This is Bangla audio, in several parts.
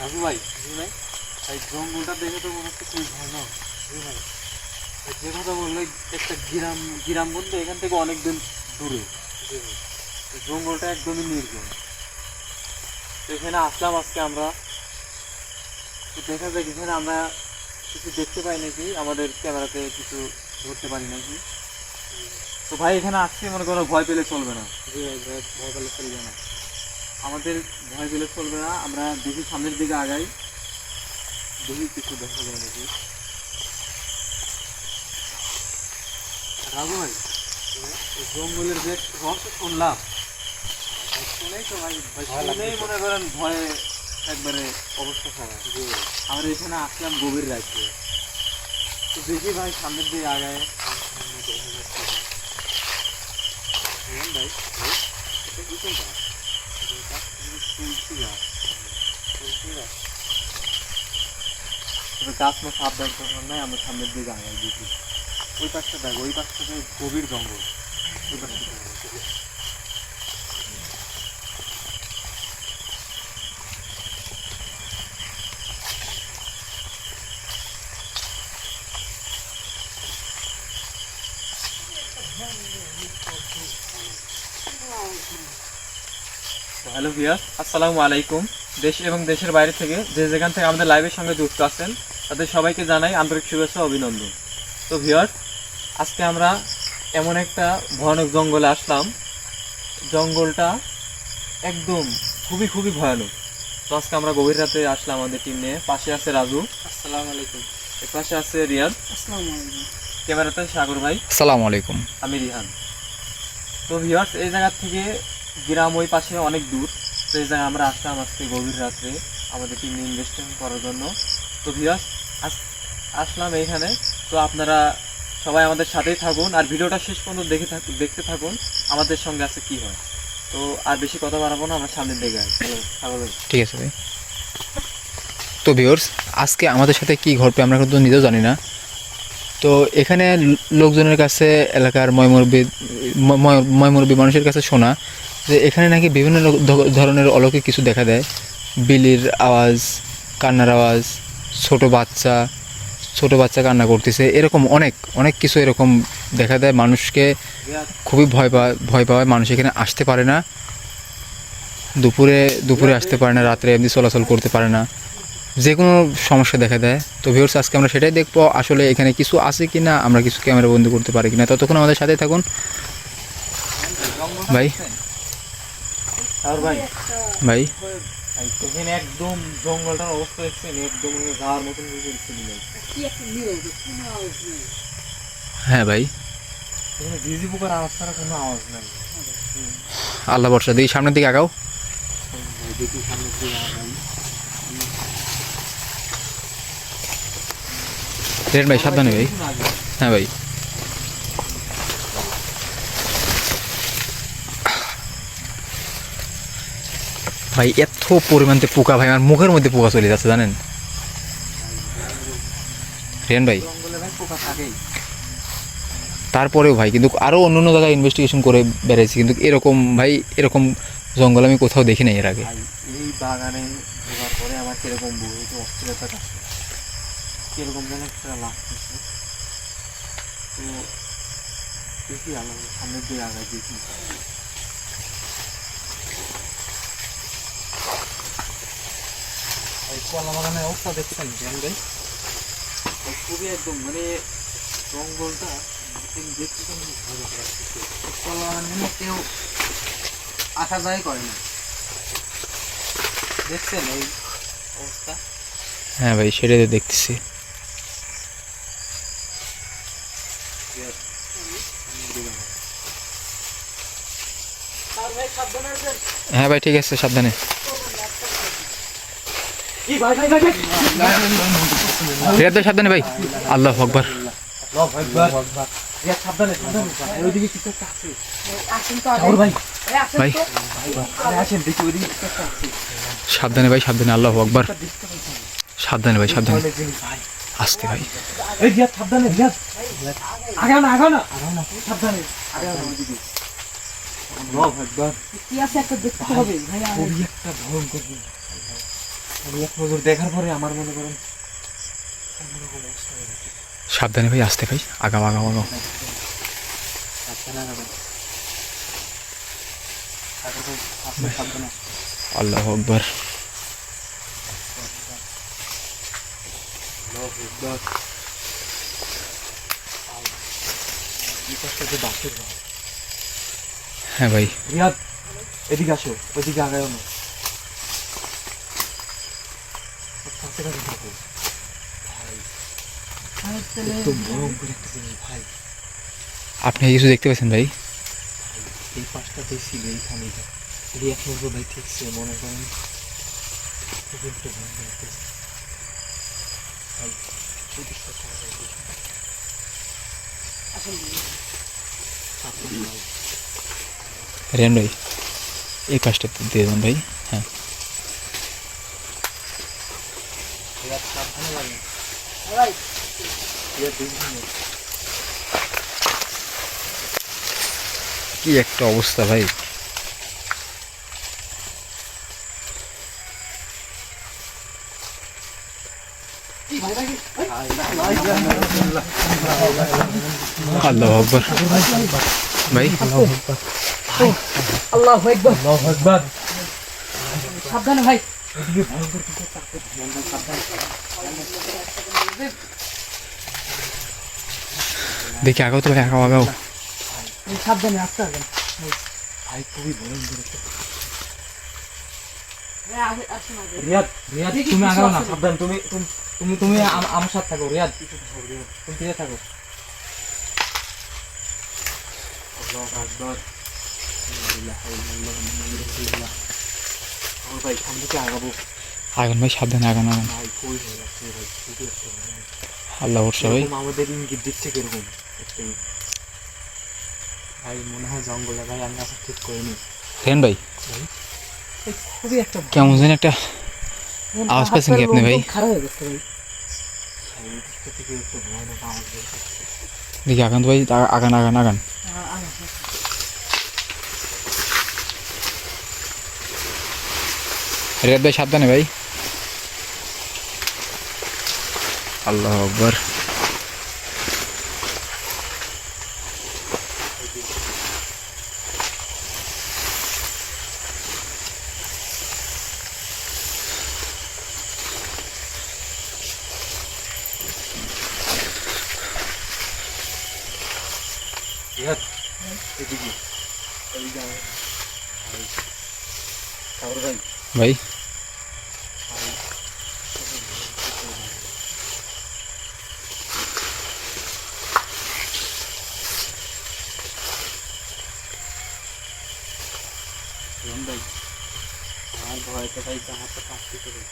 রাজু ভাই জি ভাই, এই জঙ্গলটা দেখে তো মনে হচ্ছে খুবই ভয়ানক জি ভাই যে কথা বলল, একটা গ্রাম গ্রাম বলতে এখান থেকে অনেক দূরে। জি জঙ্গলটা একদমই নির্জন। এখানে আসলাম আজকে আমরা। দেখা যাক, এখানে আমরা কিছু দেখতে পাই নাকি? আমাদের ক্যামেরাতে কিছু ধরতে পারি নাকি? তো ভাই, এখানে আসছে মনে করো ভয় পেলে চলবে না। জি ভয় পেলে চলবে না। আমাদের ভয় পেলে চলবে না আমরা দেখি সামনের দিকে আগাই। দেখি কিছু দেখা যায় নাকি। রাজু ভাই জঙ্গলের যে রহস্য শুনলাম শুনেই তো ভাই শুনেই মনে করেন ভয়ে একবারে অবস্থা খারাপ। আমরা এখানে আসলাম গভীর রাত্রে। তো দেখি ভাই সামনের দিকে আগায়। হ্যাঁ ভাই ভাই এটা কি কোনটা এটা তুলসী গাছ তুলসী গাছ তবে আমরা সামনের দিকে আগাই দেখি ওই পাশটা দেখো, ওই গভীর জঙ্গল। ওই পাশটা হ্যালো ভিয়াস আসসালামু আলাইকুম। দেশ এবং দেশের বাইরে থেকে যে যেখান থেকে আমাদের লাইভের সঙ্গে যুক্ত আছেন তাদের সবাইকে জানাই আন্তরিক শুভেচ্ছা অভিনন্দন। তো ভিয়াস আজকে আমরা এমন একটা ভয়ানক জঙ্গলে আসলাম। জঙ্গলটা একদম খুবই খুবই ভয়ানক। তো আজকে আমরা গভীর রাতে আসলাম আমাদের টিম নিয়ে। পাশে আছে রাজু। আসসালামু আলাইকুম। এর পাশে আছে রিয়াদ। আসসালামু আলাইকুম। ক্যামেরাতে সাগর ভাই। আসসালামু আলাইকুম। আমি রিহান। তো ভিউয়ার্স এই জায়গা থেকে গ্রাম ওই পাশে অনেক দূর। তো এই জায়গায় আমরা আসলাম আজকে গভীর রাত্রে আমাদের টিম ইনভেস্টমেন্ট করার জন্য। তো ভিউয়ার্স আসলাম এইখানে। তো আপনারা সবাই আমাদের সাথেই থাকুন। আর ভিডিওটা শেষ পর্যন্ত দেখে থাকুন দেখতে থাকুন, আমাদের সঙ্গে আছে কি হয়। তো আর বেশি কথা বাড়াবো না, আমরা সামনের দিকে ঠিক আছে ভাই। তো ভিউয়ার্স আজকে আমাদের সাথে কি ঘটবে আমরা কিন্তু নিজেও জানি না। তো এখানে লোকজনের কাছে, এলাকার ময়মুরবি ময়মুরবি মানুষের কাছে শোনা যে এখানে নাকি বিভিন্ন ধরনের অলৌকিক কিছু দেখা দেয়। বিলির আওয়াজ, কান্নার আওয়াজ ছোট বাচ্চা ছোট বাচ্চা কান্না করতেছে এরকম অনেক অনেক কিছু এরকম দেখা দেয় মানুষকে। খুবই ভয় পাওয়া ভয় পাওয়ায় মানুষ এখানে আসতে পারে না। দুপুরে দুপুরে আসতে পারে না রাত্রে এমনি চলাচল করতে পারে না। যে কোনো সমস্যা দেখা দেয়। তো ভিউর্স আজকে আমরা সেটাই দেখব আসলে এখানে কিছু আছে কি না আমরা কিছু ক্যামেরা বন্দি করতে পারি কি না ততক্ষণ আমাদের সাথে থাকুন। ভাই। ভাই? ভাই? এখানে একদম জঙ্গলটার অবস্থা দেখছেন একদম যাওয়ার মতন আওয়াজ নেই। হ্যাঁ ভাই। এখানে ঝিঝি পোকার আওয়াজ ছাড়া কোনো আওয়াজ নাই। আল্লাহ বর্ষা দিই সামনের দিকে আগাও। দেখি দিকে আগাই। রেন ভাই সাবধানে ভাই। হ্যাঁ ভাই। ভাই, এত পরিমাণতে পোকা ভাই, আমার মুখের মধ্যে পোকা চলে যাচ্ছে, জানেন? রেন ভাই। তারপরেও ভাই, কিন্তু আরও অন্য অন্য জায়গায় ইনভেস্টিগেশন করে বেড়াইছি, কিন্তু এরকম ভাই, এরকম জঙ্গল আমি কোথাও দেখি নাই এর আগে। কীরকম যেন একটা তো দেখি। কলা বাগানের অবস্থা দেখছেন ভাই? খুবই একদম মানে জঙ্গলটা দেখতে কলা বাগানে কেউ আসা যায় করে না। দেখছেন এই অবস্থা? হ্যাঁ ভাই সেটাই তো দেখতেছি। হ্যাঁ ভাই ঠিক আছে সাবধানে। সাবধানে ভাই। আল্লাহ আকবর। সাবধানে ভাই, সাবধানে, আল্লাহ আকবর। সাবধানে ভাই, সাবধানে। আসতে ভাই। সাবধানে একটা দেখতে হবে। ভাই একটা ভয়ঙ্কর নজর দেখার পরে আমার মনে করেন সাবধানে ভাই আসতে ভাই আগাও আগাও আগাও সাবধানে আগাবেন। আগে ভাই আপনি সাবধানে আল্লাহ আকবর। হ্যাঁ ভাই। রিয়াদ এদিকে আসো ওইদিকে আগায়ও না। ওর কাছে কাছে থাকো ভাই আপনি কিছু দেখতে পাচ্ছেন ভাই এই পাশটা ছিল এইখানে যদি এক নজর ভাই ঠিকছে মনে করেন। রেন ভাই এই পাশটা দিয়ে দেন ভাই হ্যাঁ রিয়াদ সাবধানে লাগে ভাই রিয়াদ দেখুন না। কি একটা অবস্থা ভাই। আল্লাহ আকবর। ভাই। আল্লাহু আকবার। সাবধানে ভাই। এদিকে ভয়ঙ্কর কিছু একটা ভয়ঙ্কর সাবধানে। দেখি আগাও তো ভাই আগাও আগাও। সাবধানে আসতে হবে। ভাই খুবই ভয়ঙ্কর রিয়াদ রিয়াদ তুমি আগাও না সাবধান তুমি তুমি- তুমি তুমি আম- আমার সাথে থাকো রিয়াদ। তুমি ফিরে থাকো। ভাই সামনে কি আগাবো। আগান ভাই সাবধানে আগান আগান। ভাই কই হয়ে যাচ্ছে ভাই খুবই একটা ভয়ঙ্কর। আল্লাহ ভরসা ভাই। আমাদের ইঙ্গিত দিচ্ছে কীরকম? ভাই মনে হয় জঙ্গলে ভাই আমি আসা ঠিক করিনি। রেন ভাই। খুবই একটা কেমন যেন একটা আওয়াজ পাচ্ছেন কি আপনি ভাই? খারাপ হয়ে গেছে ভাই। দেখি আগান ভাই আগা- আগান আগান আগান। রেদ ভাই সাবধানে ভাই। আল্লাহ আকবর রিয়াদ এদিকে এদিকে আয়। ভাই তারপরে ভাই ভাই রন ভাই আমার ভয়তে ভাই জামাটা কাঁপতে করে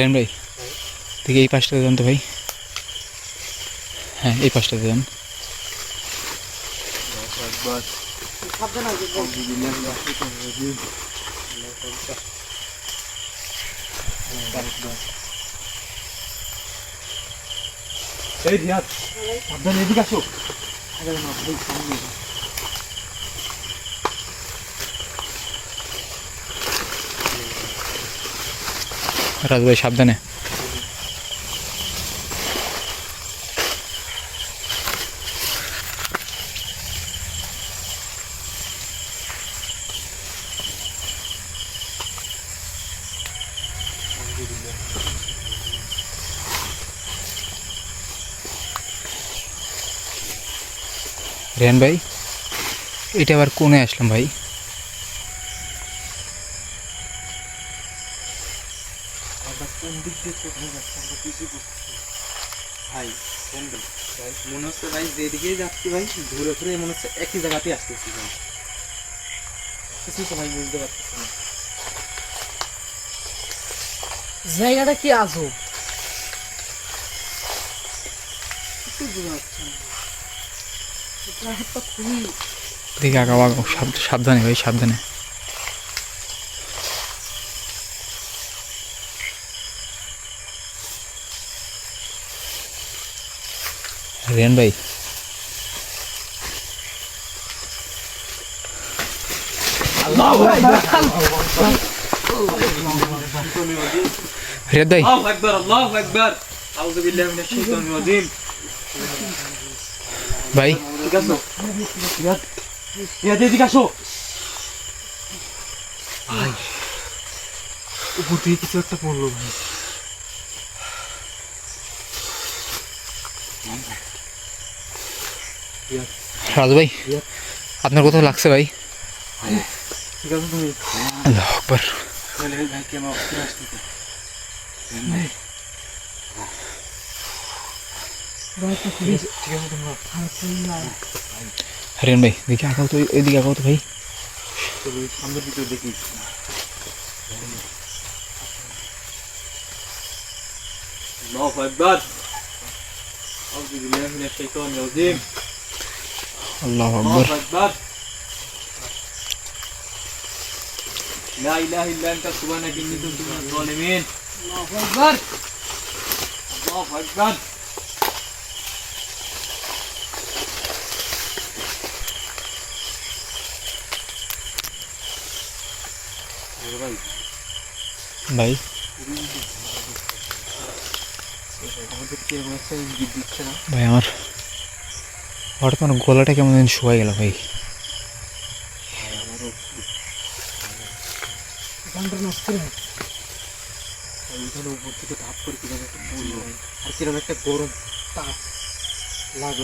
রেন ভাই। দেখি এই পাশটা দেন তো ভাই। হ্যাঁ এই পাশটা দেন একবার সাবধানে আসবে এই রিয়াদ, সাবধানে এদিকে আসো। সামনে রাজু ভাই সাবধানে। রেন ভাই এটা আবার কোনে আসলাম ভাই? আমরা কোন দিক দিয়ে কোথায় যাচ্ছি? আমরা কিছুই বুঝতেছি ভাই কোন দিক? ভাই মনে হচ্ছে ভাই যেদিকেই যাচ্ছি ভাই ঘুরে ঘুরে মনে হচ্ছে একই জায়গাতেই আসতেছি ভাই। কিছুই তো ভাই বুঝতে পারতেছি না। জায়গাটা কি একটা খুবই সাবধানে ভাই সাবধানে। রেন ভাই। রিয়াদ উপর থেকে কিছু একটা পড়ল। ভাই রাজু ভাই আপনার কোথাও লাগছে ভাই ঠিক আছে তুমি আল্লাহ আকবার তাহলে ভাই কেন অস্থির আসতেছে রাতটা খুবই ঠিক আছে তোমরা খারাপ করলাম। রিয়ান ভাই দেখি আঁকাও তো ওইদিকে আঁকাও তো ভাই তবে সামনের ভিতরে দেখি আল্লাহু আকবার আউযু বিল্লাহি মিনাশ শাইতানির রাজিম আল্লাহ আকবার الله أكبر لا إله إلا أنت سبحانك अल्लाह अकबर। ला इलाहा इल्ला अंता सुब्हानक इन्नी कुंतु मिनज़ ज़ालिमीन। अल्लाह अकबर। अल्लाह अकबर। भाई। भाई और? হঠাৎ আমার গলাটা কেমন যেন শুকাই গেল ভাই। ওইখানে উপর থেকে ধাপ করে কীরকম একটা পড়ল আর কীরকম একটা গরম তাপ লাগল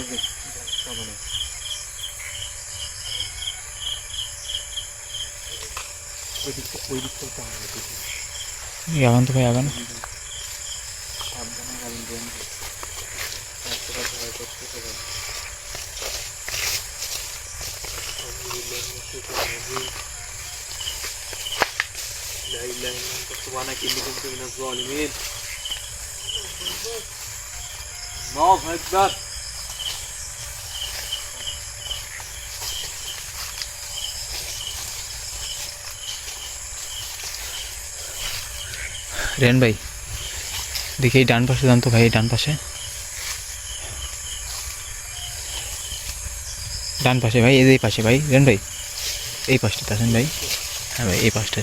ওই দিকটা ওই দিকটা আগান তো ভাই আগান। كنت من الظالمين الله أكبر রেন ভাই দেখি এই ডান পাশে যান তো ভাই এই ডান পাশে ডান পাশে ভাই এই যে এই পাশে ভাই রেন ভাই এই পাশটাতে আছেন ভাই হ্যাঁ ভাই এই পাশটা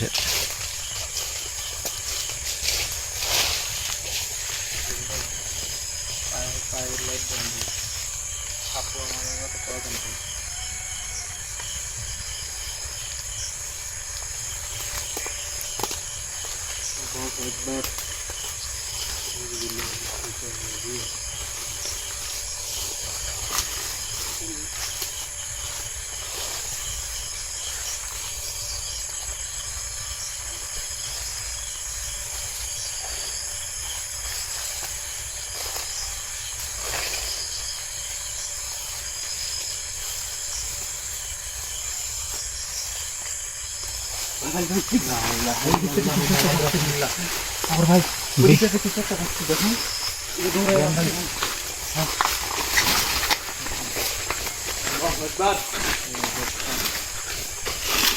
আর ভাই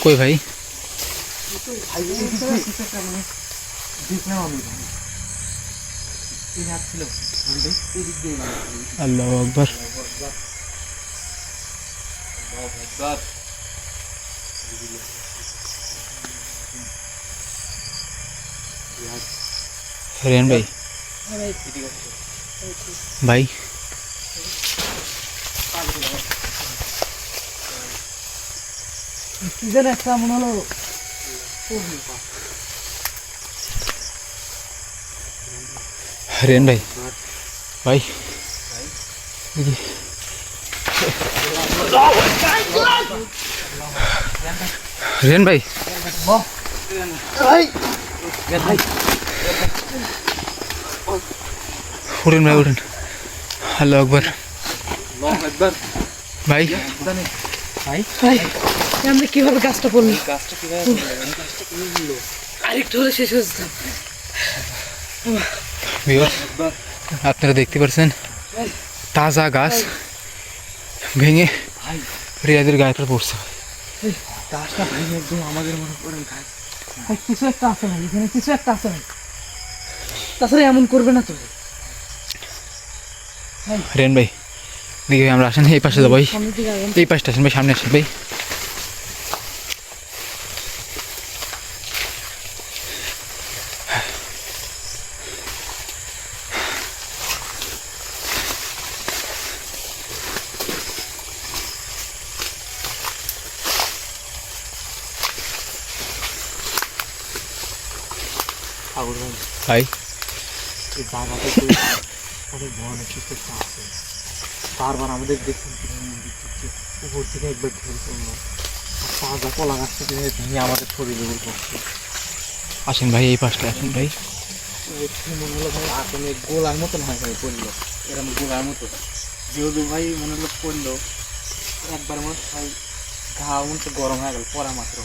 কই ভাই? আল্লাহ আকবর আল্লাহ আকবর। রেন ভাই এদিকে আসো। ভাই কি যেন একটা মনে হলো রেন ভাই ভাই দেখি রেন ভাই উঠুন ভাই উঠুন। হ্যালো আকবর। ভাই। ভাই আমরা কীভাবে গাছটা পড়ল গাছটা শেষ হয়ে আপনারা দেখতে পাচ্ছেন তাজা গাছ ভেঙে রিয়াদের গায়ে পর পড়ছে। গাছটা ভেঙে একদম আমাদের মনে করেন গাছ। কিছু একটা আছে ভাই এখানে কিছু একটা আছে ভাই। তাছাড়া এমন করবে না তো রেন ভাই দেখি আমরা আসেন এই পাশে যাব। এই পাশটা আসেন ভাই সামনে আসেন ভাই সাগর ভাই ভাই অনেক ধরনের আছে বারবার আমাদের দেখছেন উপর থেকে একবার ঢেল করল তাজা কলা গাছ থেকে ভেঙে আমাদের শরীরের উপর পড়ছে আসেন ভাই, এই পাশটা আসেন ভাই মনে হলো ভাই আসলে গোলার মতন হয় ভাই পড়ল এরকম গোলার মতো যেহেতু ভাই মনে হলো পড়ল একবার মনে ভাই ঘা মনে গরম হয়ে গেল পড়া মাত্র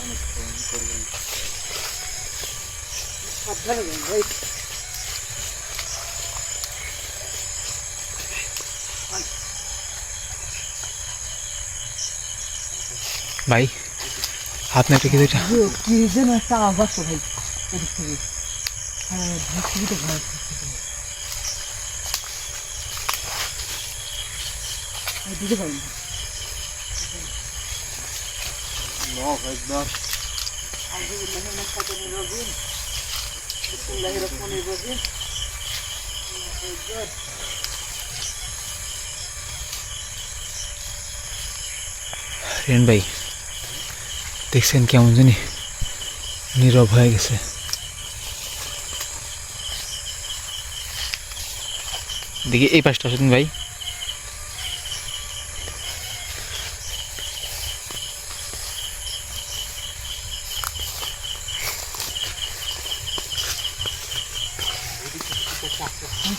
অনেক করবে। সাবধানে যান ভাই ভাই আপনি একটা কিছু একটা- কি যেন একটা আওয়াজ আসছে ভাই এদিক থেকে। হ্যাঁ ভাই তো তো। ভাই, দিতে পারি না ন ভাই ন রেন ভাই দেখছেন কেমন জানি নীরব হয়ে গেছে। দেখি এই পাশটা আসুন ভাই আমি সাবধানে আসতে যান ভাই যান ভাই যান ভাই সাবধানে যান ভাই ভাই, আসতে যান একসাথে যান ভাই ভাই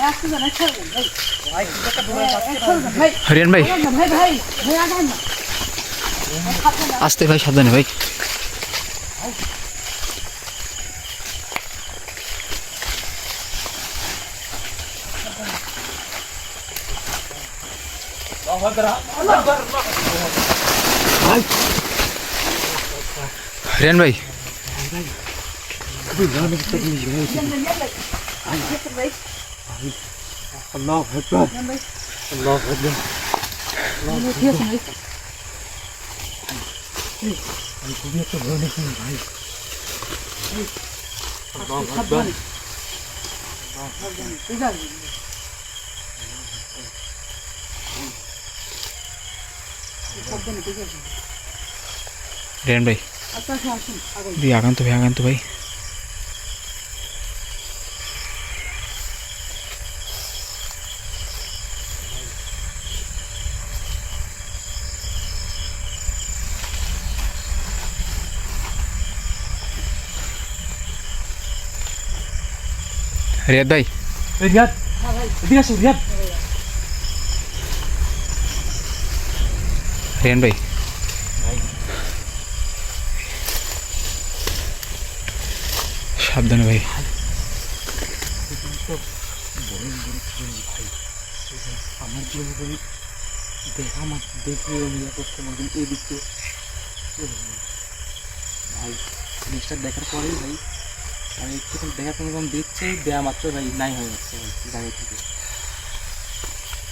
একসাথে আসতে ভাই হরিয়ান ভাই। আসতে ভাই সাবধানে ভাই। হরিয়ান ভাই আল্লাহ আকবার আল্লাহ আকবার ঠিক আছে ভাই আমি খুবই একটা ভয় নিয়েছি ভাই আল্লাহ আকবার সাবধানে ঠিক আছে সাবধানে ঠিক আছে হরিয়ান ভাই আচ্ছা আচ্ছা আসুন আগান দি আগান্ত ভাই আগান্ত ভাই রিয়াদ ভাই এই রিয়াদ এদিকে আসো রিয়াদ রিয়ান ভাই সাবধানে ভাই। আমার কি হবে দেখা মাত্র দেখে আমি ইয়ে করতে পারবেন এই ভাই জিনিসটা দেখার পরেই ভাই আমি একটু দেখার যখন দেখছি দেয়া মাত্র ভাই নাই হয়ে যাচ্ছে ভাই জায়গা থেকে।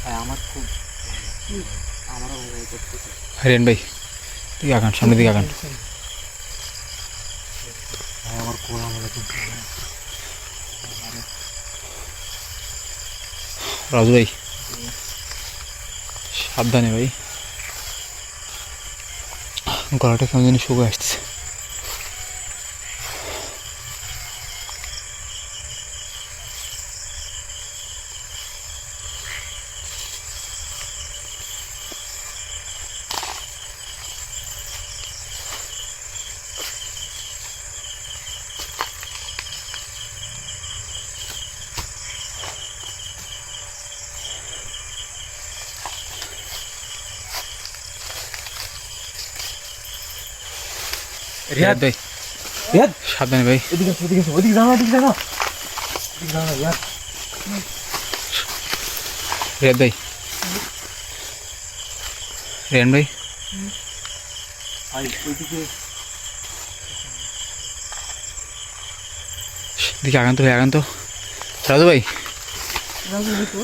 ভাই আমার খুব আমারও ভাই ভাই করতেছে। হরিয়ান ভাই দিকে আগান সামনের দিকে আগান ভাই আমার কোন আমার রাজু ভাই সাবধানে ভাই। গলাটা কেমন জানি শুভ আসছে রিয়াদ? ভাই। রিয়াদ? সাবধানে ভাই। এদিকে আসো এদিকে আসো ওদিকে যাও না এদিকে যাও। না এদিকে যাও না রিয়াদ। রিয়াদ ভাই। রিয়ান ভাই। ভাই ওইদিকে। দিকে আগান তো ভাই আগান তো রাজু ভাই। রাজু ভাই তো।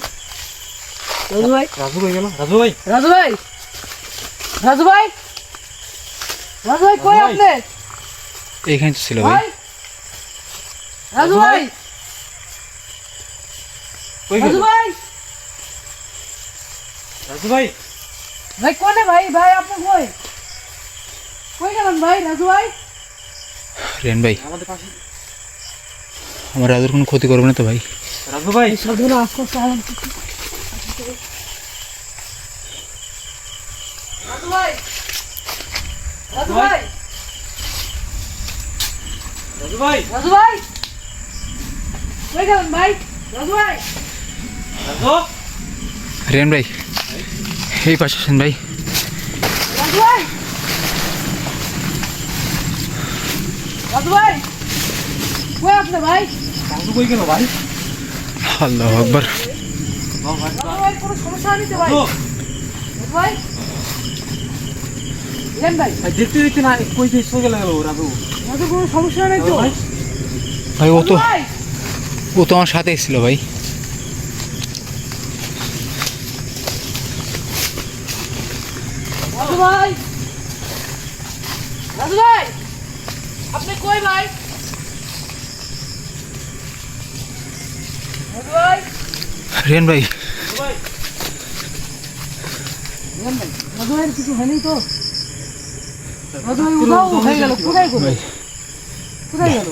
রাজু ভাই। রাজু ভাই গেল রাজু ভাই। রাজু ভাই। রাজু ভাই। রাজু ভাই কই ভাই। আপনি? এইখানে তো ছিল ভাই। রাজু ভাই। রাজু ভাই। রাজু ভাই। ভাই কোনে ভাই? ভাই আপনি কই? কই গেলেন ভাই রাজু ভাই? রিয়ান ভাই। আমাদের পাশে। আমার রাজুর কোনো ক্ষতি করবে না তো ভাই। রাজু ভাই। সাধুরা রাজু ভাই। রাজু ভাই। রাজু ভাই রাজু ভাই কই গেলেন ভাই? রাজু ভাই রাজু রিয়ান ভাই। এই পাশে আসেন ভাই। রাজু ভাই রাজু ভাই কই আপনি ভাই? রাজু কই গেল ভাই? আল্লাহ আকবর। ভাই কোনো সমস্যা হয়নি তো ভাই? রাজু রাজু ভাই রেন ভাই। ভাই দেখতে দেখতে না কই দিয়ে সরে গেল রাজু কোনো সমস্যা নেই তো। ভাই। ও তো ও তো আমার সাথে এসেছিল ভাই। ভাই। ভাই। আপনি কই রেন কিছু হয়নি তো? রাজু হয়ে গেল। কোথায় কোথায় গেল?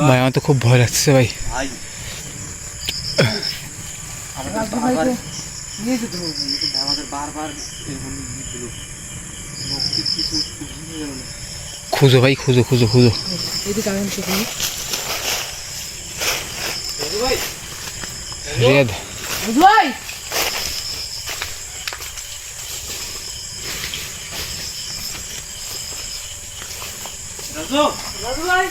ভাই আমার তো খুব ভয় লাগছে ভাই। খুঁজো ভাই খুঁজো খুঁজো খুঁজো। রাজু ভাই! ভাই ভাই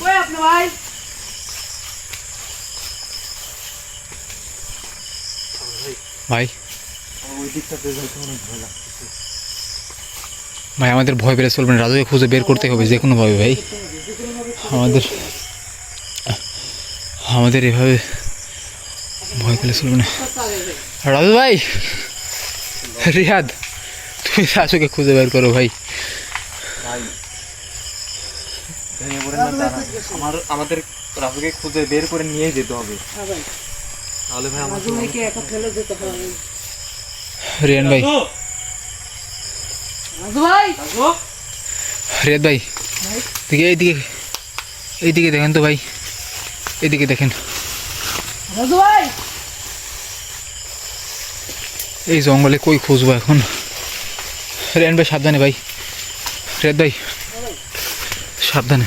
কই আপনি ভাই? ভাই। ওই দিকটাতে যাইতে অনেক ভয় লাগছে ভাই আমাদের ভয় পেলে চলবে না। রাজুকে খুঁজে বের করতে হবে যে কোনোভাবে ভাই। আমাদের আমাদের এভাবে ভয় পেলে চলবে না। রাজু ভাই! রিয়াদ তুমি রাজুকে খুঁজে বের করো ভাই ভেঙে পড়েন না দাঁড়ান। আমার আমাদের রাজুকে খুঁজে বের করে নিয়ে যেতে হবে। তাহলে ভাই আমার ভাইকে একা ফেলে যেতে হবে। রিয়ান ভাই। রাজু! ভাই! রিয়াদ ভাই দিকে এইদিকে এইদিকে দেখেন তো ভাই। এইদিকে দেখেন। রাজু ভাই! এই জঙ্গলে কই খুঁজবো এখন? রেন ভাই সাবধানে ভাই। রিয়াদ ভাই। সাবধানে।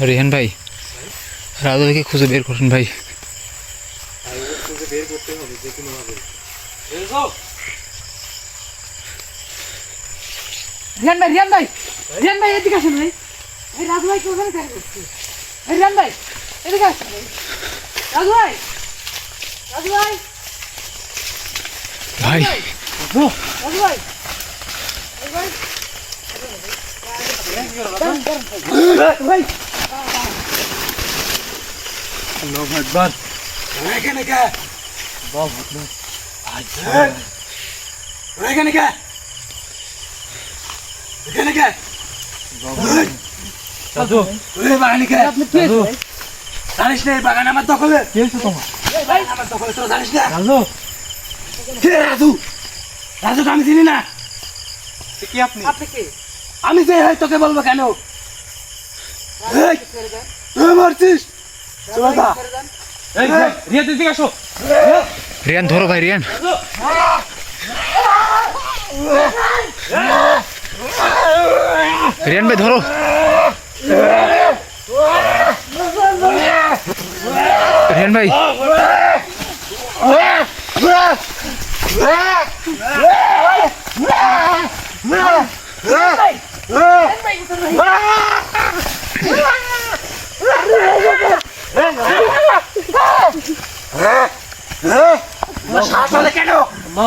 রিহান ভাই রাজু ভাইকে খুঁজে বের করুন ভাই রিয়ান ভাই রিয়ান ভাই রিয়ান ভাই এদিকে আসেন ভাই এই রাজু ভাই কোথায় দেখা যাচ্ছে এই রিয়ান ভাই এদিকে আসেন ভাই রাজু ভাই রাজু ভাই ভাই রাজু রাজু ভাই রাজু ভাই ভাই আল্লাহু আকবার এখানে কে? বাহ আকবার এখানে কে? এখানে কে? রাজু ওই বাগানে কে? আপনি কি জানিস না এই বাগান আমার দখলে? কি হয়েছে তোমার? আমার দখলে তোরা জানিস না? রাজু রাজু রাজু আমি চিনি না। কি আপনি? আপনি কি? আমি যে হয় তোকে বলব কেন? মরছিস? রিয়ান ধরো ভাই রিয়ান। রিয়ান ভাই ধরো। রিয়ান ভাই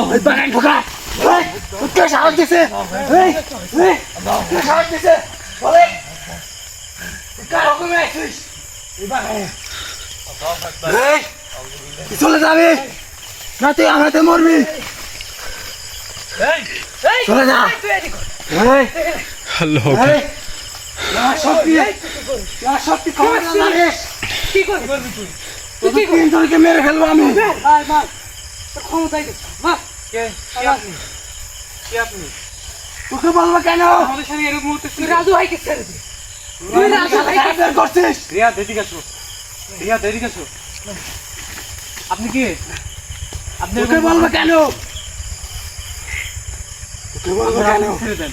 ওই বাগান ঢোকা সাহস দিছে সাহস দিছে চলে যাবি না তুই আমাতে মরবি চলে যা ইয়া শক্তি ইয়া খবর জানিস কি করবি তুই? তুই তিন জনকে মেরে ফেলব আমি। আয় মার। তোর ক্ষমতাই দে কে? কে আপনি? কে আপনি? তোকে বলব কেন? আমাদের সাথে এরকম হতে তুই রাজু ভাইকে ছেড়ে দে। তুই রাজু ভাইকে বের করছিস? রিয়া দেদিকে আসো। রিয়া দেদিকে আসো। আপনি কি? আপনি তোকে বলব কেন? তোকে বলব কেন? ছেড়ে দেন।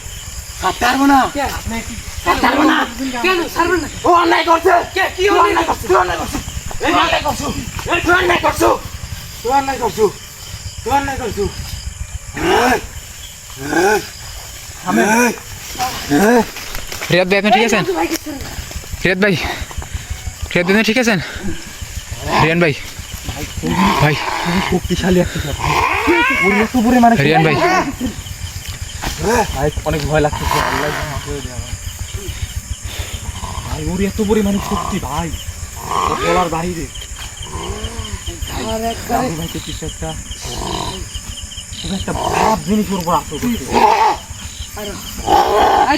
পারব না। আপনি কি ঠিক আছেন? ভাই ভাই শক্তিশালী একটা ভাই অনেক ভয় আল্লাহ মাফ করে দে আমার। ভাই ওর এত পরিমাণে শক্তি ভাই। বলার বাইরে কিছু একটা একটা খারাপ জিনিস ওর উপর আসো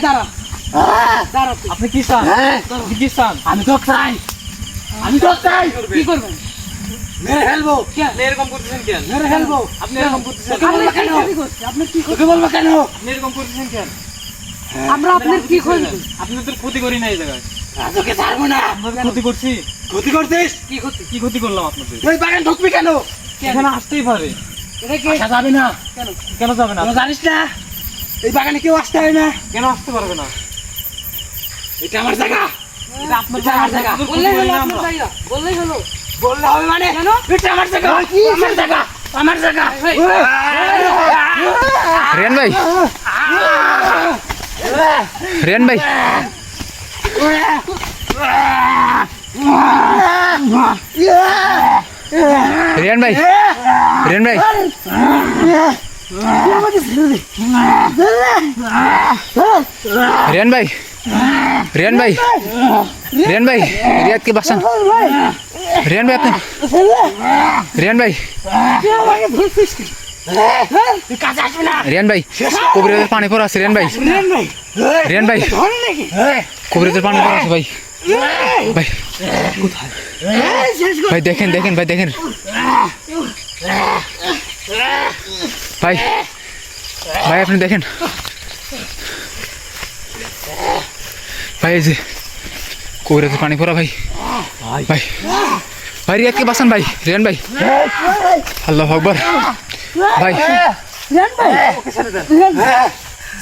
দাঁড়া। দাঁড়া আপনি কি চান? কি চান? আমি তো চাই। আমি তো চাই। কি করবেন? মেরে আপনি এরকম করতেছেন কেন? মেরে ফেলব। আপনি এরকম করতেছেন বলব কি কেন? করছেন? আপনি কি তোকে বলব কেন? আপনি এরকম করতেছেন কেন? আমরা আপনার কি ক্ষতি করছি? আপনি তো ক্ষতি করি না এই জায়গায়। তোকে ছাড়বো না। ক্ষতি করছি। ক্ষতি করছিস? কি ক্ষতি? কি ক্ষতি করলাম আপনাদের? তুই বাগান ঢুকবি কেন? এখানে আসতেই পারে। এটা কি? আসা যাবে না? কেন? কেন যাবে না? জানিস না? এই বাগানে কেউ আসতে হয় না। কেন আসতে পারবে না? এটা আমার জায়গা। এটা আপনার জায়গা। বললেই করি হলো আপনার জায়গা। বললেই হলো। বললে হবে মানে? কেন? এটা আমার জায়গা। আমার জায়গা। আমার জায়গা। ভাই, রিয়ান ভাই। রিয়ান ভাই রিয়ান ভাই। রিয়ান ভাই রিয়ান ভাই রিয়ান ভাই, রিয়াদকে বাঁচান। রিয়ান ভাই, আপনি রিয়ান ভাই। রিয়ান ভাই, কবিরাজের পানি পড়া আছে, রিয়ান ভাই। রিয়ান ভাই। কবিরাজের পানি পড়া আছে ভাই। ভাই ভাই দেখেন দেখেন ভাই দেখেন। ভাই ভাই আপনি দেখেন। ভাই এই যে কবিরাজের পানি পড়া ভাই। ভাই ভাই রিয়াদকে বাঁচান ভাই রিয়ান ভাই। আল্লাহ আকবর। ভাই।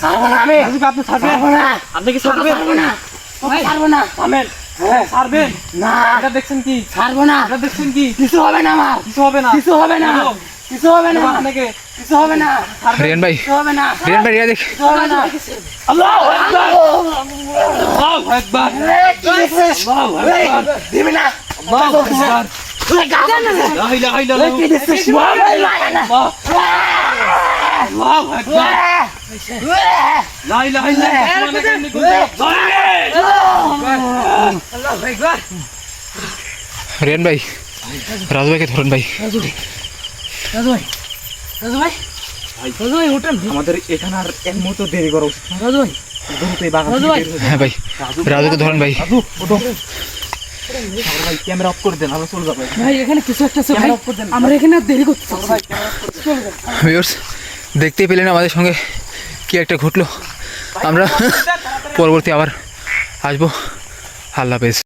ছাড়বো? না আমি আপনি ছাড়বো? আপনি কি ছাড়বেন ছাড়বো না থামেন ছাড়বেন না এটা দেখছেন কি ছাড়বো না এটা দেখছেন কি কিছু হবে না আমার কিছু হবে না কিছু হবে না? কিছু হবে না আপনাকে কিছু হবে না রিয়ান ভাই হবে না রিয়ান ভাই রিয়া দেখ হবে না আল্লাহ আকবার আল্লাহু আকবার কি দিছিস দিবি না আল্লাহু আকবার মোবাইল লাগে না আল্লাহু আকবার লা রিয়ান ভাই রাজু ভাইকে ধরুন ভাই। রাজু ভাই রাজু ভাই রাজু ভাই ওঠেন আমাদের এখানে আর এক মুহূর্ত দেরি করা উচিত। রাজু ভাই রাজু হয়ে ভাই রাজুকে ধরুন ভাই। ওঠো। ভাই ক্যামেরা অফ করে দেন আমরা চলে যাব। ভাই এখানে কিছু একটা। আমরা এখানে দেরি করতে ভাই ক্যামেরা অফ করে দেন। দেখতেই পেলেন আমাদের সঙ্গে কি একটা ঘটলো। আমরা পরবর্তী আবার আসব। আল্লাহ হাফেজ।